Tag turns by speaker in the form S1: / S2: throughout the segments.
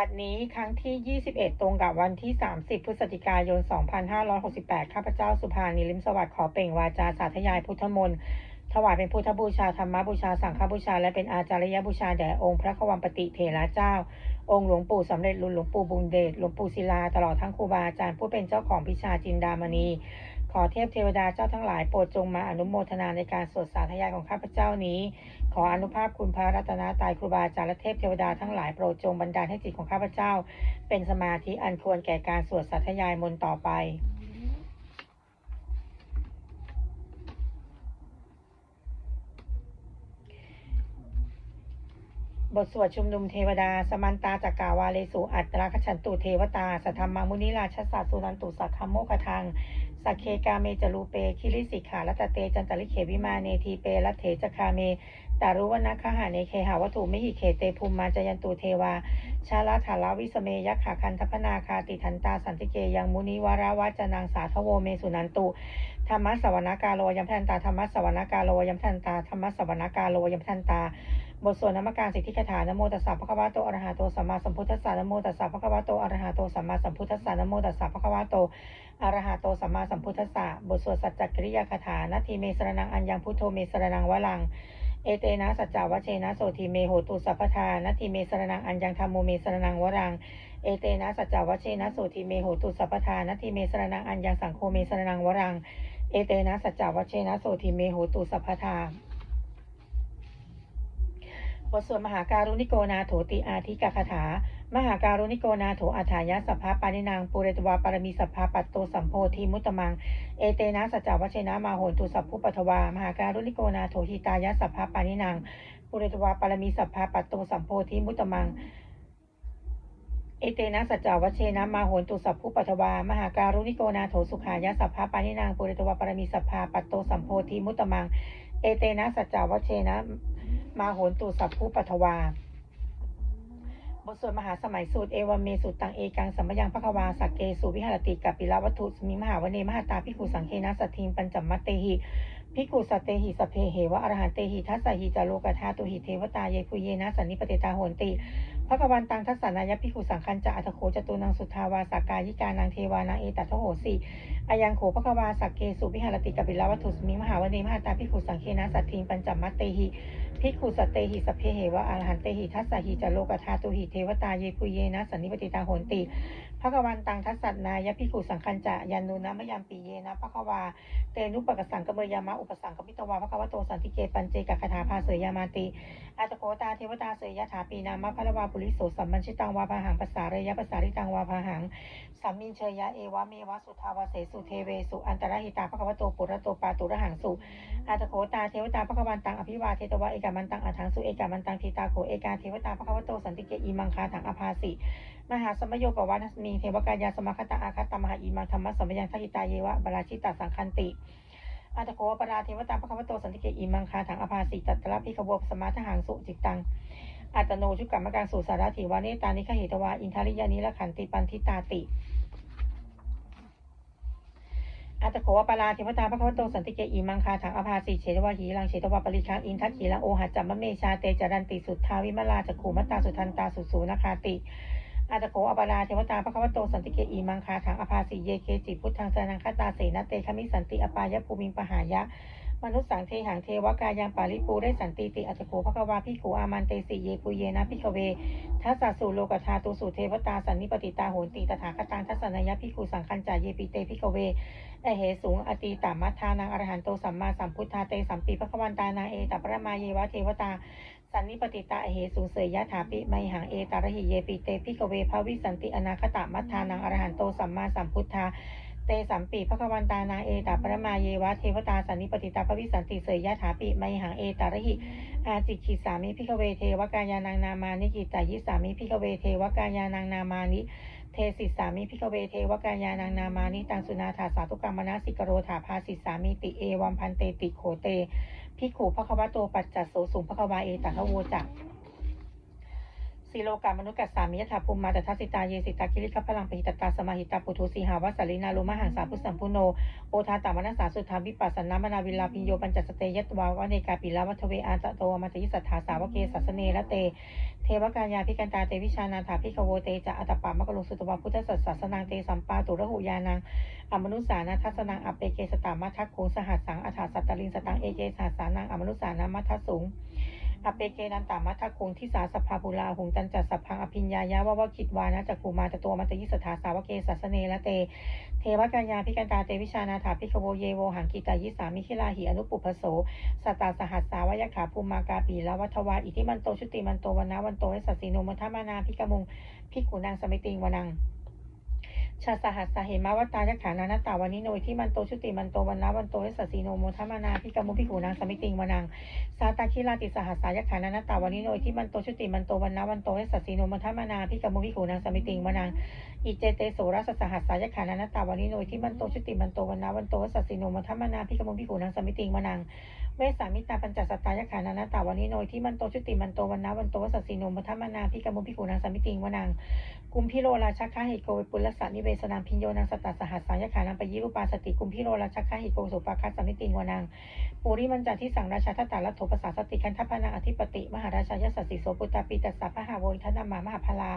S1: บัดนี้ครั้งที่ 21 ตรงกับวันที่ 30 พฤศจิกายน 2568 ข้าพเจ้าสุภานิลิมสวัสดิ์ขอเปล่งวาจาสาธยายพุทธมนต์ถวายเป็นพุทธบูชาธรรมบูชาสังฆบูชา และเป็นอาจารยบูชาแด่องค์พระควัมปติเถระเจ้า องค์หลวงปู่สำเร็จรุนหลวงปู่บุญเดชหลวงปู่ศิลาตลอดทั้งครูบาอาจารย์ผู้เป็นเจ้าของพิชาจินดามณี ขอเทพเทวดาเจ้าทั้งหลายโปรดจงมาอนุโมทนาในการสวดสาธยายของข้าพเจ้านี้ ขออนุภาพคุณพระรัตนตรัยครูบาอาจารย์และเทพเทวดาทั้งหลายโปรดจงบันดาลให้จิตของข้าพเจ้า เป็นสมาธิอันควรแก่การสวดสาธยายมนต์ต่อไปบทสวดชุมนุมเทวดา สมันตาจักกาวาเลสุอัตราคชันตุเทวตา สัทธรรมังมุนิราชสาสุนันตุสักขโมคทัง สักเคกาเมจรูเป คิริสิขาลัตเต จันตลิเขวิมาเนทีเปรัตเถจคาเมตารุวนะคหาเนเคหาวัตถุไมิหิเขเตภูมิมาจยันตุเทวา ชาลาถาลาวิสเมยักขาคันทพนาคาติทันตาสันติเกยังมุนิวาราวาจนางสาทโวเมสุนันตุธรรมะสวนากาโลยัมทันตาธรรมะสวนากาโลยัมทันตาธรรมะสวนากาโลยัมทันตา บทสวดนมัการสิทธิคาถานโมตัสสะภะคะวะโตอะระหะโตสัมมาสัมพุทธัสสะนโมตัสสะภะคะวะโตอะระหะโตสัมมาสัมพุทธัสสะนโมตัสสะภะคะวะโตอะระหะโตสัมมาสัมพุทธัสสะบทสวดสัจจกิริยาคาถานาทีเมสรนังอัญญังพุทโธเมสรนังวะลังเอเตนะสัจจาวเชนะโสทีเมโหตุสัพพทานาทีเมสรนังอัญญังธรรมโมเมสรนังวะรังเอเตนะสัจจาวเชนะโสทีเมโหตุสัพพทานาทีเมสรนังอัญญังสังโฆเมสรนังวะรังเอเตนะสัจจาวเชนะโสทีเมโหตุสัพพทา บทสวดมหาการุณิโกนาโถติอาทิกาคาถา มหาการุณิโกนาโถอัฏฐายะสัพพะปานินางปุเรตวาปารมีสัพพะปัตโตสัมโพธิมุตตมัง เอเตนะสัจจวเชนะมาโหนตุสัพพุปัทวามหาการุณิโกนาโถหิตายะสัพพะปานินางปุเรตวาปารมีสัพพะปัตโตสัมโพธิมุตตมังเอเตนะสัจจาวเชนะมาโหนตุสัพพุปัทวามหาการุณิโกนาโถสุขายะสัพพะปานินางปุเรตวาปารมีสัพพะปัตโตสัมโพธิมุตตมัง เอเตนะสัจจาวเชนะ มาโหนตุสัพพุปัทวา บทสวดมหาสมัยสูตรเอวเมสูตรตังเอกังสัมมยังพระควาสักเกสุวิหารติกับปิลาวัตถุสมิมหาวเนมหาตาพิขุสังเคนะสัตทิงปัญจมัตเตหิพิกุสเตหิสพเพเหวะอรหันเตหิทัสสหิจาโลกธาตุหิเทวตาเยคุเยนะสันนิปติตาโหนติ พระกวันตังทัสสานายพิขุสังคันจะอัตโขจตุนังสุทาวาสากายิกานางเทวานางเอตัทโหสีอายังโขพระกวาสักเกสุวิหารติกับิลาวัตุสมิมหาวเนมหาตาพิขุสังเคนะสัตทิงปัญจมัตเตหิพิขุสตเตหิสเพเหวะอรหันเตหิทัสสหิจโลกธาตุหิเทวตาเยปุเยนะสันนิปติตาโหนติ ภควันตังทัสสันนายภิขุสังคัญจะยันนุนะมยามปีเยนะภควาเตนุปกสังกเมยามะอุปสังกมิตวาภควโตสันติเกปัญเจกคาถาภาเสยามาติอาตโกตาเทวตาเสยยถาปีนามะพระวาปุริโสสัมมัญชิตังวาพาหังภาษาเรยภาษาริตังวาพาหังสัมมินเชยยะเอวะเมวะสุทาวาเสสุเทเวสุอันตรหิตาภควโตปุระโตปาตุระหังสุอาตโขตาเทวตาภควันตังอภิวาเทตวะเอกามันตังอัถังสุเอกามันตังทีตาโขเอกาเทวตาภควโตสันติเกอีมังคาถังอภาสิ มหาสมโยปวัตมีเทวกายาสมคตาอาคัตตมหาอีมังธรรมสมยังทักิตาเยวะบราชิตาสังคันติอาตโขปราเทวตาภควโตสันติเกอีมังคาถังอภาสิตัตตระพิขบวสมาทหังสุจิตตังอัตโนชุกรรมการสุสารถิวาเนตานิขเหตวาอินทาริยานิละขันติปันทิตาติอาตโขวปาราเทวตาพระคัมภโตสันติเกอีมังคาถังอภาสีเฉตวะหีรังเฉตวะปริคังอินทัตขีรังโอหัจจัมมะเมชาเตจารันติสุทธาวิมลาจักขูมัตตาสุทันตาสุสูนาคาติ อาตโขอปาราเทวตาพระคัมโตสันติเกอีมังคาถังอภาสีเยเคจิพุทธังสนังคตาเสนาเตคมิสันติอปายภูมิงปหายะมนุษย์สังเทหังเทวกายังปาริปูได้สันติติอัตโขภควาพิขูอามันเตสิเยปุเยนะพิขเวทัสสะสุโลกธาตุสุเทวตาสันนิปติตาโหนติตถาคตังทัสนายะพิขุสังคัญจาเยปิเตพิขเวไอเหสูงอตีตามัทธานังอรหันโตสัมมาสัมพุทธาเตสัมปีพระควันตานาเอตัปรมาเยวะเทวตา สันนิปติตาเหสูงเสยยะถาปิไมหังเอตาระหิเยปิเตพิกเวภวิสันติอนาคตามัทธานังอรหันโตสัมมาสัมพุทธาเตสัมปีพระควันตานาเอตัปรมาเยวะเทวตาสันนิปติตาภวิสันติเสยยะถาปิไมหังเอตาระหิอาจิกิสามิพิกเวเทวกายานังนามานิกิตายิสามิพิกเวเทวกายานังนามานิเทสิสามิพิกเวเทวกายานังนามานิตังสุนาถาสาธุกรรมนาสิกโรถาภาสิสามิติเอวัมพันเตติโขเต พิกขูพระควโตปัจจัสโสสุงพระควาเอตังขโวจัก สีโลกามนุษย์กัสสามิยถาภูมิมาตทัสสิตาเยสิตาคิริคพลังปหิตตาสมาหิตาปุถุสีหาวัสสลินาลุมหังสาพุสัมพุโนโอทาตามนัสสาสุธาวิปัสสนามนาวิลาพิโยปัญจสเตยัตวาวเนกาปิลาวัทเวอาตโตมัตยิสัทธาสาวเกสัสเนระเต เทวกายาพิกันตาเตวิชานาถาพิกโวเตจะอัตตปามกะลุงสุตวาพุทธสัสสสนังเตสัมปาตุระหุยานังอมนุสานาทัสนังอเปเกสตามัทัคโคสหัสสังอัฏฐสัตตลินสตังเอเกสหัสสานังอมนุสานามัทัสสุง อเปเกนันตามัทคงทิสาสภาบุลาหุงตันจัสสพังอภิญญายะวะวะคิดวานะจักภูมาตตัวมัตยิสถาสาวเกสัสเนละเต เทวกายาพิกันตาเตวิชานาถาพิกโวเยโวหังกิตายิสามิขิลาหิอนุปุพโสสตาสหัสสาวายขาภูมากาปีละวัทวาอิทิมันโตชุติมันโตวนาวันโตเวสัสสีโนมัทมานาพิกมุงพิกขุนางสมิติงวนัง ชาสหัสสาเหมาวตายขานานาตาวันนิโนยที่มันโตชุติมันโตวันละวันโตเวสัสสีโนโมทมานาพิกมุพิขุนางสมิติงวนังสาตาคิราติสหัสสายขานานาตาวานิโนยที่มันโตชุติมันโตวันละวันโตเวสัสสีโนมทมานาพิกมุพิขุนางสมิติงวนังอิเจเตโสรัสสหัสสายขานานาตาวานิโนยที่มันโตชุติมันโตวันนาวันโตวสัสสีโนมัทมานาพิกมุพิขุนางสมิติงวนังเวสามิตาปัญจสตายขานานาตาวานิโนยที่มันโตชุติมันโตวันนาวันโตวสัสสีโนมัทมานาพิกมุพิขุนางสมิติงวนังกุมพิโรราชคาหิโกปุลสานิเวสนามพิญโยนังสตตสหัสสายขานังปยิรุปาสติกุมพิโรราชคาหิโกสุปาคัสสมิติงวนังปุริมันจันที่สังราชาทัตตาลัทโถปสาสติคันทัพพนาอธิปติ มหาราชายสัสสิโสปุตตาปีตัสสะพะหาโวยทนามามหาพลา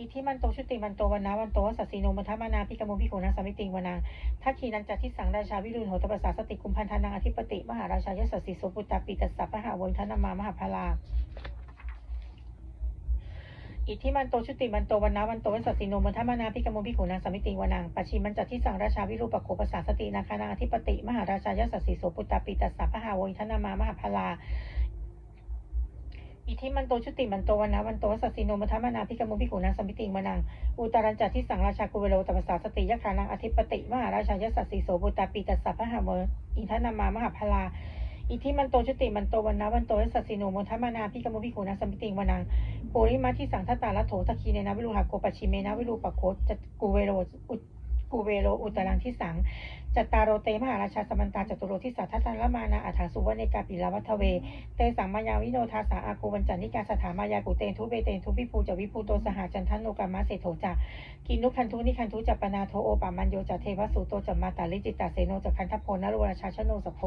S1: อิทิมันโตชุติมันโตวันนาวันโตวสัสสีโนมัทมานาพิกมุพิโขนังสมิติงวนังทักขีนันจัที่สั่งราชาวิรุณโหตปสาสติกุมพันธานังอธิปติ มหาราชายสัสสิโสปุตตาปีตัสสะพะหาวยทนามามหาพลาอิทธิมันโตชุติมันโตวันนาวันโตวันสัสสิโนมัทมานาพิกมุพิขุนางสมิติงวนังปัจฉิมันจัดที่สั่งราชาวิรูปโคปสาสตินาคานาอธิปติ มหาราชายสัสสิโสปุตตาปิตัสสะพะหาวยทนามามหาพลา อิทธิมันโตชุติมันโตวันนาวันโตสัสสิโนมัทมานาพิกมุพิขุนางสมิติงวนังอุตรันจัดที่สังราชากุเวโรตปสาสติยะคานังอธิปติมหาราชายสัสสิโสปุตาปิตัสสะพะหาโวยอิทนามามหาพลาอิทธิมันโตชุติมันโตวันนาวันโตสัสสิโนมัทมานาพิกมุพิขุนางสมิติงวนังปุริมาที่สังทตาละโถตะคีเนนะวิรุหะโกปัชิเมนะวิรูปะโคจะกูเวโรอุกูเวโรอุตรังที่สัง จัตตารโรเตมหาราชาสมันตาจตุโรที่สัทธตาละมานาอัฐาสุวเนกาปิลาวัทเว เตสังมายาวิโนทาสาอากูวันจันนิกาสถามายากุเตนทุเบเตนทุพิภูจวิภูโตสหจันทันโนกามะเศโถจักินุคันทุนิคันทุจัปนาโทโอปามันโยจัเทวสุโตจัมมาตาลิจิตตาเสโนจะคันทพโพนโรราชาชโนสโพ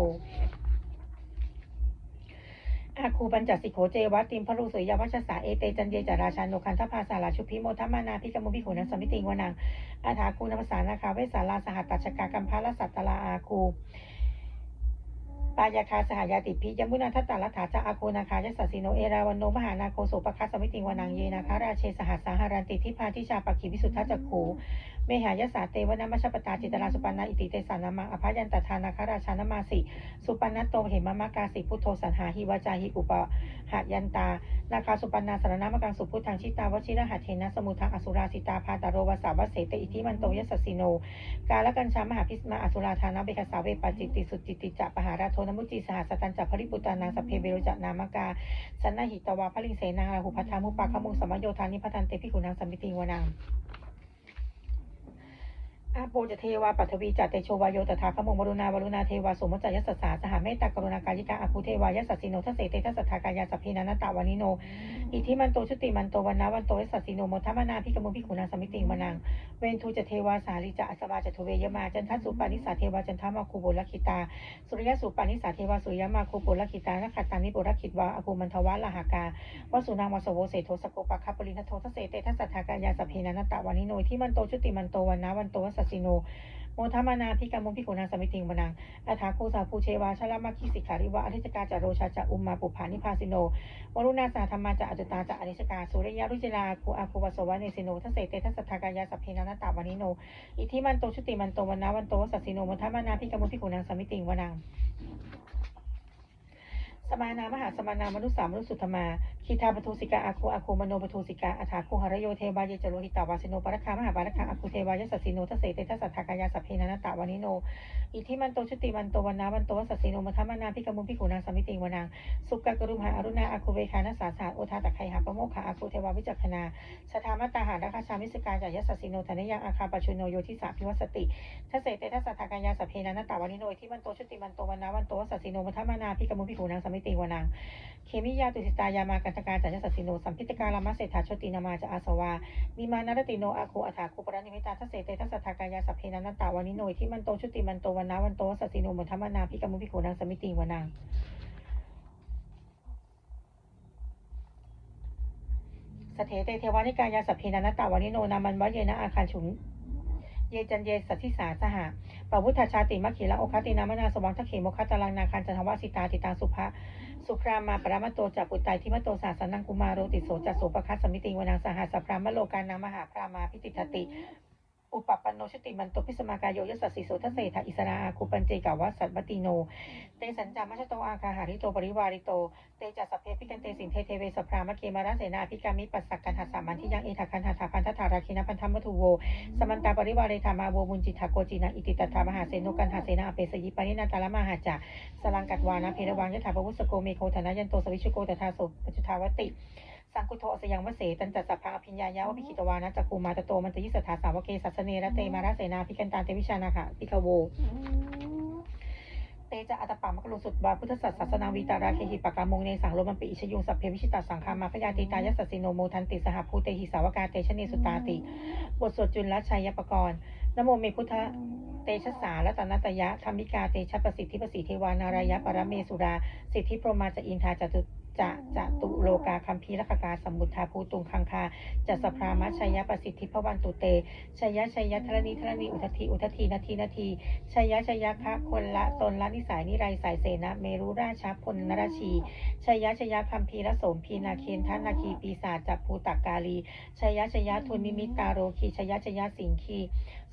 S1: อาคูปัญจสิโขเจวัตติมพรุสุยาวัชสาเอเตจันเยจาราชาโนคันทภาสาราชุพิโมทัมานาพิกมุพิขุนังสมิติงวนังอาถาคูนภาษานาคาเวสาลาสหัตตชกากัมพาลสัตตลาอาคูปายาคาสหายาติพิยมุนาทัตตาลัฐาจาอาโคนาคายสัสสิโนเอราวันโนมหานาโคโสปคัสสมิติงวนังเยนาคาราเชสหัสสาหารันติทิพาทิชาปักขิวิสุทธจักขู เมหายสาเตวนามชปตาจิตราสุปันนาอิติเตสานามังอภยันตทานาคาราชานามาสิสุปันนโตเหมมะกาสิพุทโธสันหาหิวาจาหิอุปหายันตา นาคาสุปันนาสารนามกังสุพุทธังชิตาวชิระหัตเทนะสมุทังอสุราสิตาพาตาโรวสาวเสเตอิทิมันโตยสัสสิโน กาลกัญชามหาพิสมาอสุราธานาเบคสาเวปจิตติสุจิตติจะปหาราโทนมุจิสหสตันจะภริปุตานาสเพเบโรจนามกาสันนหิตวาพลิงเสนาราหุพัทามุปาคมุงสมโยธานิพัทันเตพิขุนางสัมมิติวนัง อาโปจะเทวาปัทวีจัตเตโชวายโยตถาคโมมรุณาวรุณาเทวาสมุจยสัสสาสหเมตตากรุณากายิกาอาคูเทวายสัสสิโนทัสเสเตทัสสทธากายาสัพพินานตาวานิโน อิทิมันโตชุติมันโตวันนาวันโตยสัสสิโนมทัมนาพิกมุพิขุนาสมิติงวนัง เวนทูจะเทวาสาลิจะอสวาจะทเวยมาจันทัสุปานิสาเทวาจันทามาคูบุลคิตา สุริยสุปานิสาเทวาสุยมาคูบุลคิตานักขัตตานิบุรคิตวาอาคูมันทวะลาหากาวสุนางวสโวเสโทสโกปะคาปรินทโททัสเสเตทัสสทธากายาสัพพินานตาวานิโนที่มันโตชุติมันโตวันนาวันโตสสสิโน โมทมานาพิกามุพิโกนาสมิติงมนังอาถาคูสาภูเชวาชลามาคิสิขาริวะอธิจกาจาโรชาจะอุมมาปุภานิพาสิโนวรุณาสาธรรมาจะอจตาจะอนิชกาสุริยารุจิลาคูอาคูวสวะเนสิโนทัสเสเตทัสทธากายาสัพพินานาตาวานิโน อิทิมันโตชุติมันโตวันนาวันโตวสัสสิโนโมทมานาพิกามุพิโกนาสมิติงวนังสมานามหาสมานามนุษสามนุษสุธมาคีทาปทุสิกาอาคูอาคูมโนปทุสิกาอาถาคูหรโยเทวายจโรหิตาวาสิโนปรคามหาบารคังอาคูเทวายสัสสิโนทเสเตทัสสัทธากายาสัพเพนานตาวานิโน อิทิมันโตชุติมันโตวันนาวันโตวัสสิโนมัทมานาพิกมุพิขุนางสมิติงวนังสุกกรุมหาอรุณาอาคูเวคานาสาสาโอทาตะไคหาปโมคขาอาคูเทวาวิจักขณาสถามตาหาราคาชามิสกาจายสัสสิโนธนิยังอาคาปชุโนโยทิสาพิวัสติทเสเตทัสสัทธากายาสัพเพนานตาวานิโนอิทิมันโตชุติมันโตวันนาวันโตวัสสิโนมัทมานาพิกมุพิขุนางสมิมิติวนังเคมิยาตุสิตายามากันตการจันทสัสสิโนสัมพิตการามาเศรษฐาชตินามาจะอาสวานิมานารติโนอาโคอัฏฐาคุปรนิมิตาทัสเสเตทัสสทากายาสัพเพนันตตาวานิโนยที่มันโตชุติมันโตวันนาวันโตสัสิโนมุทัมมานาพิกมุพิโขนังสมิติวนังสเถเตเทวานิกายาสัพเพนันตตาวานิโนนามันวะเยนะอาคันฉุม เยจันเยสัทธิสาสหะปพุทธชาติมัคคีละโอคตินามนาสวังทัคเขโมคตลังนาคันจันทวสิตาติตังสุภะสุครามาปรามโตจักปุตไตทิมโตสาสนังกุมารโรติโสจัสโสปคัสสมิติวนังสหัสสพรามโลกานามหาพรามาพิติทติ อุปปันโนชติมันโตพิสมากายโยยสัสสิโสทเศธาอิสราอาคุปัญเจกาวะสัตบติโน เตสัญจามัชโตอาคาหาริโตปริวาริโต เตจัสสพเพพิกันเตสินเทเทเวสพรามะเคมาราเสนาพิกามิปัสสักกันหัสามันที่ยังเอทักกันหัสาพันธธาราคินะพันธมัทุโว สมันตาปริวาเรธามาโวมุนจิตาโกจินาอิติตถามหาเสนุกันหาเสนาเปสยิปานินาตาลมหาจาสลังกัดวานะเพรวังยถาภวุสโกเมโคธนายันโตสวิชุโกตถาโสปจุทาวติ สังกุโทอสยังวเสตันจัสสะพังอภิญญายาวะพิคิตวานะจักคูมาตโตมันตยิสถาสาวเกสัสเนระเตมาราเสนาพิกันตาเตวิชานาคะพิกโวเตจะอัตปามกลุสุดบาพุทธศาสนาวิตาราเคหิปกามงในสังโลมันปิอิชยุงสัพเพวิชิตาสังคามาพยาติตายสสสิโนโมทันติสหภูเตหิสาวกาเตชะเนสุตาติ บทสวดจุลชัยปกรณ์นโมเมพุทธเตชะสาและตนัตยะธรรมิกาเตชะประสิทธิประสิทธิเทวานารายะปรเมสุรา สิทธิพรหมาจะอินทาจตุ จะจะตุโลกาคัมภีรคกาสมุทธาภูตุงคังคาจะสพรามชัยยะประสิทธิพวันตุเตชัยยะชัยยะธรณีธรณีอุทธีอุทธีนาทีนาทีชัยยะชัยยะคะคนละตนละนิสัยนิไรสายเสนะเมรุราชาพลนราชีชัยยะชัยยะคัมภีรโสมพีนาเคนทานาคีปีศาจจับภูตักกาลีชัยยะชัยยะทุนนิมิตตาโรคีชัยยะชัยยะสิงคี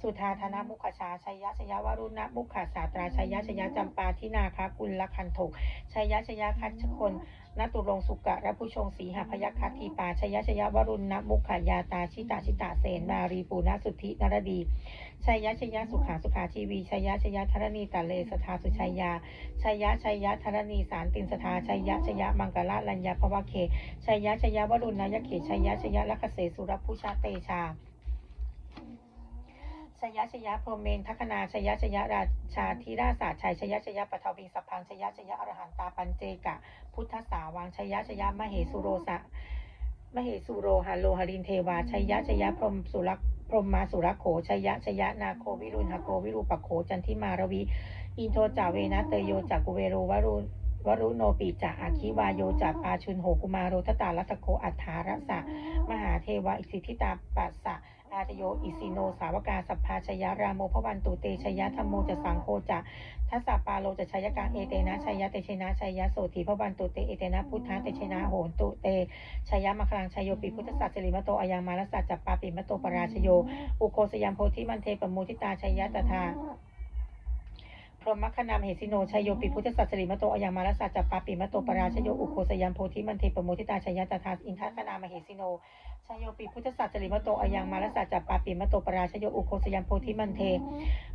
S1: สุธาธนามุขชาชัยยะชัยยะวรุณมุขศาตราชัยยะชัยยะจำปาทินาคากุลละคันโถกชัยยะชัยยะคัชคน นตุรงสุกะและผู้ชงสีหพยัคฆทีปาชยยะชยยะวรุณนมุขยาตาชิตาชิตาเสนนารีปูนาสุทธินรดีชัยยะชยยะสุขาสุขาชีวีชัยยะชยยะธรณีตะเลสทาสุชัยยาชัยยะชัยยะธรณีสารตินสทาชัยยะชยยะมังกละลัญญาภวะเคชัยยะชยยะวรุณนายเขชัยยะชยยะลักเสสุรพุชาเตชา ชยชยะพรมเมนทัคนาชยชยะราชาธิราศาสชัยชยชยะปทวิงสัพพังชยชยะอรหันตาปัญเจกะ พุทธสาวังชยชยะมเหสุโรสะมเหสุโรหาโลหรินเทวาชยชยะพรมสุรักพรมมาสุรโขชยะชยะนาโควิรุณหโกวิรูปโขจันทิมารวีอินโทจาเวนะเตโยจากกุเวโรวรุวรุโนปิจาอาคิวาโยจากปาชุนโหกุมาโรทตาลัตโคอัฏฐารสะมหาเทวะอิสิทธิตาปัสสะ ตาตโย อิสิโน สาวกาสัพพาชยรามโมพวันตุเตชยธรรมโมจะสังโคจะทัสสะปาโลจะชยกังเอเตนะชยเตชนะชยโสธีพวันตุเตเอเตนะพุทธะเตชนะโหนตุเตชยมะคลังชยโยปิพุทธสัจจริมโตอายังมาลสัจจปปาปิมโตปราชโย อุโคสยามโพธิมันเทปโมทิตาชยตถา รหมคณามเหสิโนชัยโยปิพุทธสัสริมโตอยังมาลสัจจปาปิมโตปราชโยอุโคสยัมโพธิมันเทปโมทิตาชยตถาอินทัคณามเหสิโนชัยโยปิพุทธสัสริมโตอยังมาลสัจจปาปิมโตปราชโยอุโคสยัมโพธิมันเท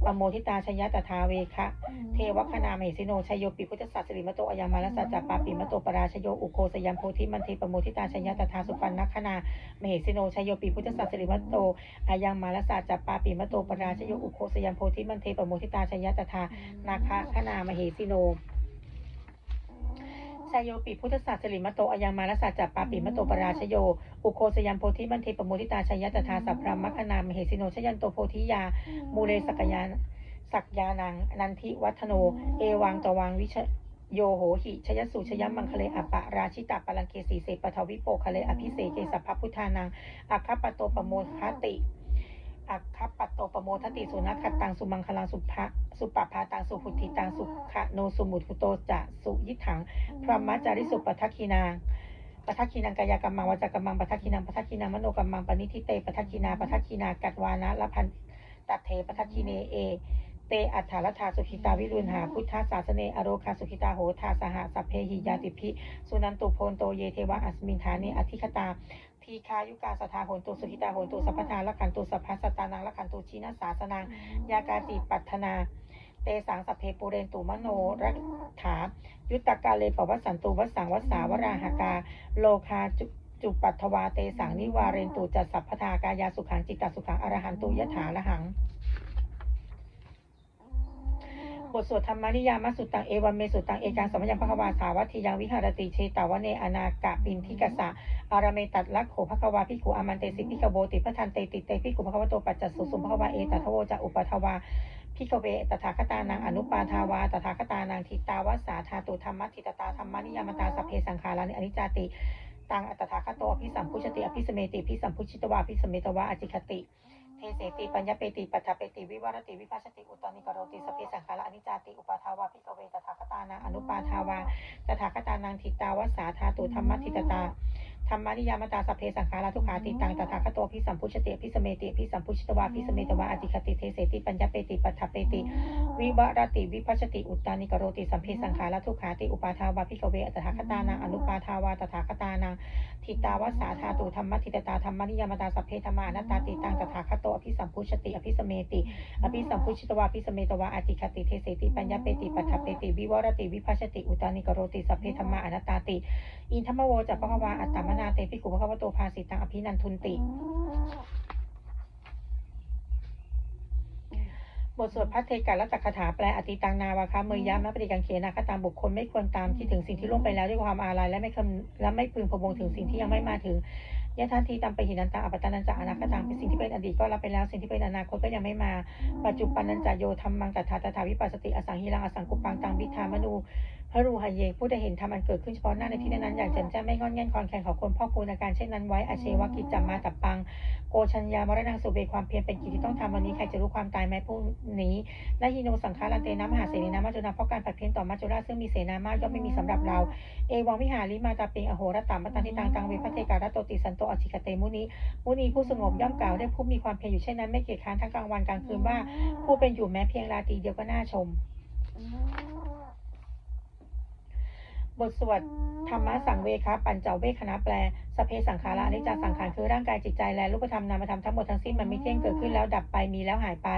S1: ปโมทิตาชยตถาเวคะเทวคณามเหสิโนชัยโยปิพุทธสัสริมโตอยังมาลสัจจปาปิมโตปราชโยอุโคสยัมโพธิมันเทปโมทิตาชยตถาสุปันนคณามเหสิโนชัยโยปิพุทธสัสริมโตอยังมาลสัจจปาปิมโตปราชโยอุโคสยัมโพธิมันเทปโมทิตาชยตถานาคะขนามเหสิโนชายโยปิพุทธศาสสริมโตอายังมาลสัจจัปปาปิมโตปราชโย อุโคสยัมโพธิมันเทปโมทิตาชยตถาสัพพรมมคณามเหสิโนชยันโตโพธิยา มูเลสกยานสักยานังนันทิวัฒโน เอวังตวังวิชโยโหหิชยสุชยมังคเลอปะราชิตาปลังเกสีเสปทวิโปคะเลอภิเสเกสัพพพุทธานังอัคคปโตปโมคติ อัคคปัตโตปโมทติสุนัขตังสุมังคลังสุภะสุปปาตังสุขุติตังสุขะโนสุมุทุโตจะสุยิถัง พระมัจจาริสุปทัทคีนางปทัทคีนังกายกรรมังวาจากรรมังปทัทคีนังปทัทคีนังมโนกรรมังปณิทิเตปทัทคีนาปทัทคีนากัดวานะละพันตัดเทปทัทคีเนเอ ตอัฏฐารธาสุขิตาวิรุณหาพุทธศาสเนอโรคาสุขิตาโหทาสหสัพเพหิยาติพิสุนันตุโพนโตเยเทวะอัสมินฐานิอธิคตาทีคายุกาสทาโหนตุสุขิตาโหนตุสัพพทาละขันตุสัพพสตานังละขันตุชีนสาสนังยากาติปัฒนา เตสังสเพปูเรนตุมโนรักถา ยุตตกาเลปวัสสันตุวัสสังวัสสาวราหกา โลคาจุจุปัทวาเตสังนิวาเรนตุจัสสัพพทากายาสุขังจิตตสุขังอรหันตุยถาละหัง บทสวดธรรมานิยามสุตตังเอวันเมสุตตังเอกังสมัญญังพระวาสาวัตถิยังวิหารติเชตาวเนอนากะปินทิกสะอารเมตัดลักโขภควาพิกุอามันเตสิพิกโบติพระทันเตติเตพิกุภควโตปัจจสุสุภควาเอตัทโวจะอุปทวาพิกเวตถาคตานังอนุปาทาวาตถาคตานังทิตาวสาธาตุธรรมทิตตาธรรมานิยามตาสเพสังขารานิอนิจจติตังอัตถาคโตอภิสัมพุชติอภิสเมติอภิสัมพุชิตวาอภิสเมตวาอจิคติ ทเสติปัญญาเปติปัฏฐเปติวิวรติวิภัชติอุตตานิกโรติสพเพสังขาระอนิจจติอุปาทาวาพิกเวตถาคตานังอนุปาทาวาตถาคตานังทิตาวสาธาตุธรรมทิตตา ธรรมานิยามตาสพเพสังขาราทุกขาติตังตถาคโตพิสัมพุชติพิสเมติพิสัมพุชิตวาพิสเมตวาอจิคติเทเสติปัญญาเปติปัฏฐเปติ วิวรติวิภัชติอุตตานิกโรติสัมเพสังขาราทุกขาติอุปาทาวาพิกเวตถาคตานังอนุปาทาวาตถาคตานังทิตาวสาธาตุธรรมทิตตาธรรมนิยามตาสัพเพธรรมานัตตาติตังตถาคโตอภิสัมพุชติอภิสเมติอภิสัมพุชิตวาภิสเมตวาอติคติเทเสติปัญญาเปติปัฏฐเปติวิวรติวิภัชติอุตานิกโรติสัพเพธรรมานัตตาติ อินทมโวจัปปะวาอัตตมนา เตปิกุภควโตภาสิตังอภินันทุนติ บทสวดพัทเทกาลัตตคาถาแปลอติตังนาวาคะเมยยะมะปฏิกังเขนาคตามบุคคลไม่ควรตามคิดถึงสิ่งที่ล่วงไปแล้วด้วยความอาลัยและไม่คำและไม่พึงพะวงถึงสิ่งที่ยังไม่มาถึงยะทันทีตามไปหินันตาอัปตานันจะอนาคตังเป็นสิ่งที่เป็นอดีตก็รับไปแล้วสิ่งที่เป็นอนาคตก็ยังไม่มา ปัจจุบันนันจะโยธรรมังตถาตถาวิปัสสติอสังหิรังอสังกุปังตังวิธามนู พระรูหะเยผู้ได้เห็นธรรมอันเกิดขึ้นเฉพาะหน้าในที่นั้นๆอย่างแจ่มแจ้งไม่งอนแง่นคอนแข่งของคนพ่อคูณอาการเช่นนั้นไว้อาเชวกิจจามาตับปัง โกชัญญามรณังสุเบความเพียรเป็นกิจที่ต้องทำวันนี้ใครจะรู้ความตายไหมผู้นี้นาฮิโนสังฆารันเตนะมหาเสนีนามาจุนาเพราะการผัดเพี้ยนต่อมัจจุราชซึ่งมีเสนามากย่อมไม่มีสำหรับเรา เอวังวิหาริมาตาเปงอโหรตามตันทิตังตังเวพระเทการะโตติสันโตอจิกเตมุนีมุนีผู้สงบย่อมกล่าวได้ผู้มีความเพียรอยู่เช่นนั้นไม่เกียจค้านทั้งกลางวันกลางคืนว่าผู้เป็นอยู่แม้เพียงราตรีเดียวก็น่าชม บทสวดธรรมะสังเวคะปัญจเวคณะแปลสเพสังขาราอนิจจสังขารคือร่างกายจิตใจและรูปธรรมนามธรรมทั้งหมดทั้งสิ้นมันไม่เที่ยงเกิดขึ้นแล้วดับไปมีแล้วหายไป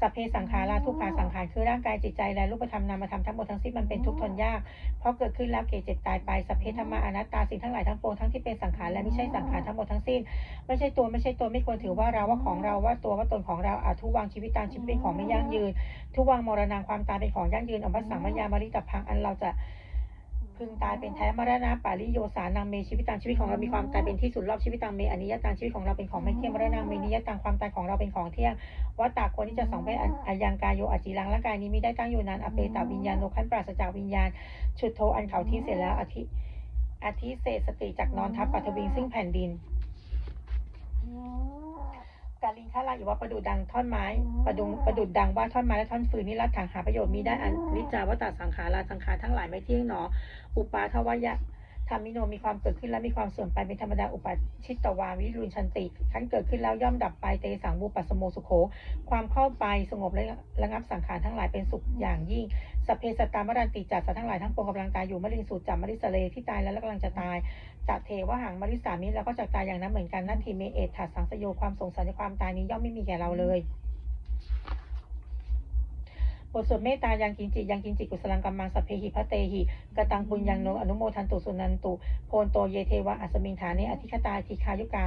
S1: สเพสังขาราทุกขาสังขารคือร่างกายจิตใจและรูปธรรมนามธรรมทั้งหมดทั้งสิ้นมันเป็นทุกข์ทนยาก เพราะเกิดขึ้นแล้วเกิดเจ็บตายไปสเพธรรมะอนัตตาสิ่งทั้งหลายทั้งปวงทั้งที่เป็นสังขารและไม่ใช่สังขารทั้งหมดทั้งสิ้น ไม่ใช่ตัวไม่ใช่ตัวไม่ควรถือว่าเราว่าของเราว่าตัวว่าตนของเราอาจทุวังชีวิตตามชีวิตเป็นของไม่ยั่งยืน ทุวังมรณะความตายเป็นของยั่งยืนอวัสังมยามริตพังอันเราจะ พึงตายเป็นแท้มรณะปาริโยสานังเมชีวิตตังชีวิตของเรามีความตายเป็นที่สุดรอบชีวิตตังเมอนิยตังชีวิตของเราเป็นของไม่เที่ยงมรณะเมนิยตังความตายของเราเป็นของเที่ยงวัตตาควรที่จะสองไปอายังกายโยอจิรังร่างกายนี้ไม่ได้ตั้งอยู่นานอเปตาวิญญาณโนขันปราศจากวิญญาณ ชุดโทอันเขาที่เสร็จแล้วอธิอธิเศษสติจากนอนทับปัทวิงซึ่งแผ่นดิน กาลิงข้าลาอยู่ว่าประดุดดังท่อนไม้ ประดุงประดุดดังว่าท่อนไม้และท่อนฟืนนี่รัดถังหาประโยชน์มีได้อันนิจจาวัตตาสังขาราสังขารทั้งหลายไม่เที่ยงหนอ อุปาทวยะ ธรรมิโนมีความเกิดขึ้นและมีความเสื่อมไปเป็นธรรมดาอุปาชิตตวาวิรุณชันติขั้นเกิดขึ้นแล้วย่อมดับไปเตสังบูปัสโมสุโข ความเข้าไปสงบและระงับสังขารทั้งหลายเป็นสุขอย่างยิ่งสเพสตามรันติจัดสัตว์ทั้งหลายทั้งปวงกำลังตายอยู่มริสูตรจัมมริสเลที่ตายแล้วกำลังจะตายจัดเทวหังมริสามิแล้วก็จะตายอย่างนั้นเหมือนกันนั่นทีเมเอตถัดสังสโยความสงสัยในความตายนี้ย่อมไม่มีแก่เราเลย บทสวดเมตตายังกินจิยังกินจิกุศลังกัมมังสพเพหิพระเตหิกตังปุญญังโนอนุโมทันตุสุนันตุโพนโตเยเทวะอัสมิงฐานิอธิคตาธิคายุกา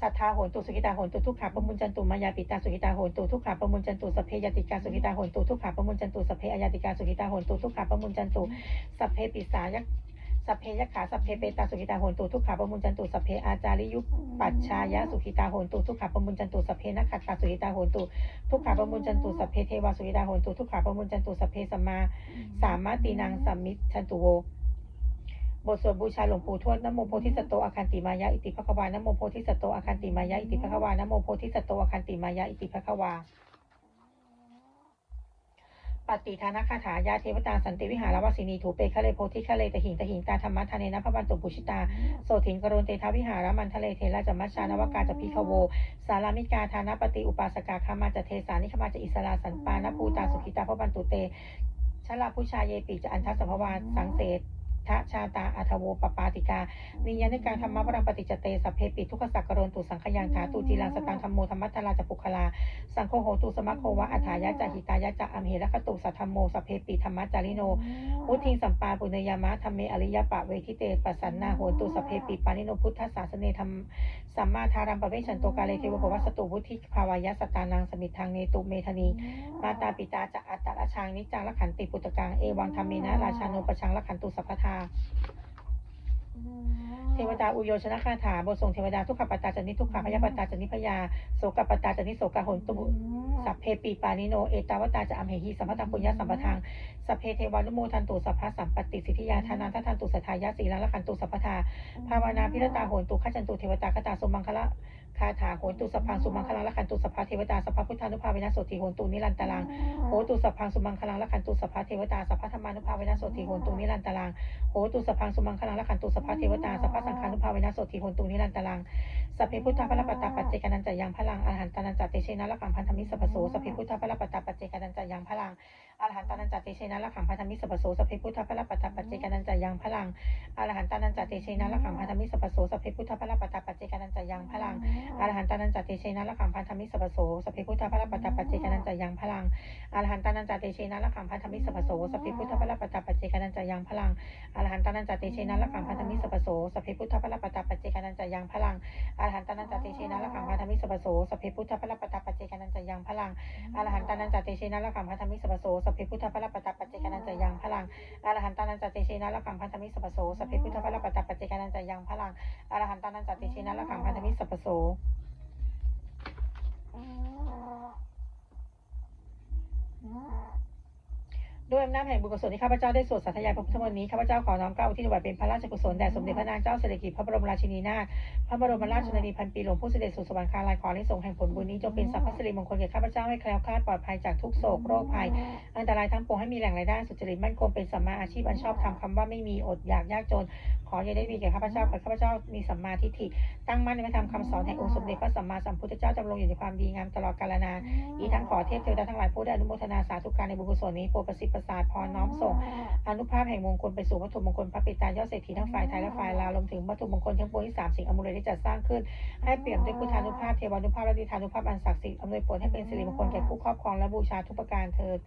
S1: สัทธาโหนตุสุขิตาโหนตุทุกขาปมุญจันตุมายาปิตาสุขิตาโหนตุทุกขาปมุญจันตุสพเพยติกาสุขิตาโหนตุทุกขาปมุญจันตุสพเพอายาติกาสุขิตาโหนตุทุกขาปมุญจันตุสพเพปิสายัก สัพเพยขาสัพเพเปตาสุขิตาโหนตุทุกขาปมุญจันตุสัพเพอาจาริยุปปัชชายะสุขิตาโหนตุทุกขาปมุญจันตุสัพเพนักขัตตาสุขิตาโหนตุทุกขาปมุญจันตุสัพเพเทวาสุขิตาโหนตุทุกขาปมุญจันตุสัพเพสัมมาสามารถตีนังสัมมิชันตุโวบทสวดบูชาหลวงปู่ทวดนโมโพธิสัตโตอาคันติมายะอิติภควานโมโพธิสัตโตอาคันติมายะอิติภควานโมโพธิสัตโตอาคันติมายะอิติภควา ปฏิทานาคาถายาเทวตาสันติวิหารวสินีถูเปคะเลโพธิคะเลตหิงตหิงตาธรรมะทาเนนะพระวันตุปุชิตาโสถิงกรุณเตทาวิหารมันทะเลเทระจัมมัชชานวกาจะพิคโว สารามิกาทานะปฏิอุปาสกาคามาจะเทสานิคมาจะอิสลาสันปานภูตาสุขิตาพระวันตุเตชลาผู้ชายเยปิจะอันทัสสภวาสังเสต ทะชาตาอัทโวปปาติกา นิยานิการธรรมะวรังปฏิจจเตสัพเพปิทุกขสักกะโรนตุสังขยังถาตุจีรังสตังธรรมโมธรรมัตตลาจปุคลา สังโฆโหตุสมัคโควะอัฏฐายะจาหิตายะจะอัมเหระคตุสัทธรรมโมสัพเพปิธรรมะจาริโนพุทธิงสัมปาปุณยามะธรรมเมอริยปะเวทิเตปัสสันนาโหนตุสพเพปิปานิโนพุทธศาสเนธรรมสัมมาทารัมปะเวชันโตกาเลเทวภวัสตุวุธิภาวายะสตานังสมิทางเนตุเมธนี มาตาปิตาจะอัตตราชังนิจจังละขันติปุตตกังเอวังธรรมเมนะราชาโนปชังละขันตุสัพพทาเทวดาอุโยชนะคาถาบทส่งเทวดาทุกขปตตาจนิทุกขพยาปตตาจนิพยาโสกปตตาจนิโสกหนตุสัพเพปีปานิโนเอตาวตาจะอัมเหหิสัมปตังปุญญาสัมปทางสัพเพเทวานุโมทันตุสัพพะสัมปติสิทธิยาทานันททันตุสัทธายะสีลังละขันตุสัพพทาภาวนาพิรตาโหนตุขจันตุเทวตาคตาสมังคละ คาถาโหนตุสัพพังสุมังคลังละขันตุสัพพะเทวตาสัพพะพุทธานุภาเวนะโสติโหนตุนิรันตรังโหตุสัพพังสุมังคลังละขันตุสัพพะเทวตาสัพพะธรรมานุภาเวนะโสติโหนตุนิรันตรังโหตุสัพพังสุมังคลังละขันตุสัพพะเทวตาสัพพะสังฆานุภาเวนะโสติโหนตุนิรันตรังสัพเพพุทธะพระปัตตาปัจเจกานันจะยังพลังอรหันตานันจะเตเชนะละขังพันธมิสัพพโสสัพเพพุทธะพระปัตตาปัจเจกานันจะยังพลัง อรหันตานันจเตเชนะละขังพันธมิสัพโสสัพเพพุทธะพระปัตตปัจเจกานันจยังพลังอรหันตานันจเตเชนะละขังพันธมิสัพโสสัพเพพุทธะพระปัตตปัจเจกานันจยังพลังอรหันตานันจตเตเชนะละขังพันธมิสัพโสสพเพพุทธพระปัตตปัจเจกานันจยังพลังอรหันตานันจตเตเชนะละขังพันธมิสัพโสสพเพพุทธพระปัตตปัจเจกานันจยังพลังอรหันตานันจตเตเชนะละขังพันธมิสัพโสสพเพพุทธพระปัตตปัจเจกานันจยังพลังอรหันตานันจตเตเชนะละขังพันธมิสัพโสสพเพพุทธพระปัตตปัจเจกานันจยังพลังอรหันตานันจตเตเชนะละขังพันธมิสัพโสสพเพพุทธพระปัตาปัจเจกานันจยังพลังอรหันตานันจตเตเชนะละขังพันธมิสัพโสสพเพพุทธพระปัตาปัจเจกานันจยังพลังอรหันตานันจตเตเชนะละขังพันธมิสัพพโส ด้วยอำนาจแห่งบุญกุศลที่ข้าพเจ้าได้สวดสาธยายพระพุทธมนต์นี้ข้าพเจ้าขอน้อมเกล้าอุทิศถวายเป็นพระราชกุศลแด่สมเด็จพระนางเจ้าสิริกิติ์พระบรมราชินีนาถพระบรมราชชนนีพันปีหลวงผู้เสด็จสู่สวรรคาลัยขอให้ทรงแห่งผลบุญนี้จงเป็นสัพพสิริมงคลแก่ข้าพเจ้าให้แคล้วคลาดปลอดภัยจากทุกโศกโรคภัย อันตรายทั้งปวงให้มีแหล่งรายได้สุจริตมั่นคงเป็นสัมมาอาชีพอันชอบทำคำว่าไม่มีอดอยากยากจน ขออย่าได้มีแก่ข้าพเจ้าขอข้าพเจ้ามีสัมมาทิฏฐิตั้งมั่นในพระธรรมคำสอนแห่งองค์สมเด็จพระสัมมาสัมพุทธเจ้าจำลงอยู่ในความดีงามตลอดกาลนานอีทั้งขอเทพเทวดาทั้งหลายผู้ได้อนุโมทนาสาธุการในบุญกุศลนี้โปรดประสิทธิ์ประสาทพรน้อมส่งอนุภาพแห่งมงคลไปสู่วัตถุมงคลพระปิตายอดเศรษฐีทั้งฝ่ายไทยและฝ่ายลาวรวมถึงวัตถุมงคลทั้งปวงที่สามสิ่งอมูลยที่จัดสร้างขึ้น ให้เปลี่ยนด้วยพุทธานุภาพเทวานุภาพและดิธานุภาพอันศักดิ์สิทธิ์อำนวยผลให้เป็นสิริมงคลแก่ผู้ครอบครองและบูชาทุกประการเถิด